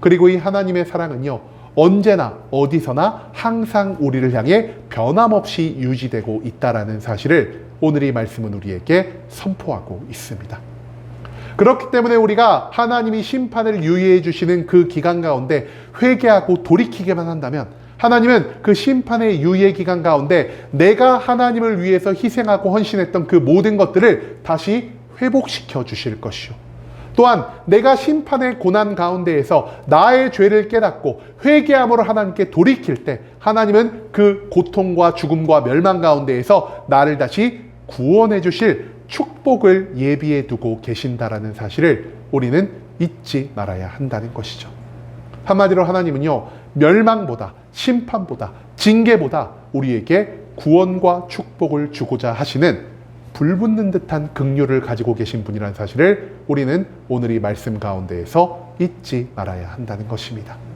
그리고 이 하나님의 사랑은요, 언제나 어디서나 항상 우리를 향해 변함없이 유지되고 있다라는 사실을 오늘 이 말씀은 우리에게 선포하고 있습니다. 그렇기 때문에 우리가 하나님이 심판을 유예해 주시는 그 기간 가운데 회개하고 돌이키게만 한다면 하나님은 그 심판의 유예 기간 가운데 내가 하나님을 위해서 희생하고 헌신했던 그 모든 것들을 다시 회복시켜 주실 것이요. 또한 내가 심판의 고난 가운데에서 나의 죄를 깨닫고 회개함으로 하나님께 돌이킬 때 하나님은 그 고통과 죽음과 멸망 가운데에서 나를 다시 구원해 주실 축복을 예비해 두고 계신다라는 사실을 우리는 잊지 말아야 한다는 것이죠. 한마디로 하나님은요, 멸망보다, 심판보다, 징계보다 우리에게 구원과 축복을 주고자 하시는 불붙는 듯한 긍휼을 가지고 계신 분이라는 사실을 우리는 오늘 이 말씀 가운데에서 잊지 말아야 한다는 것입니다.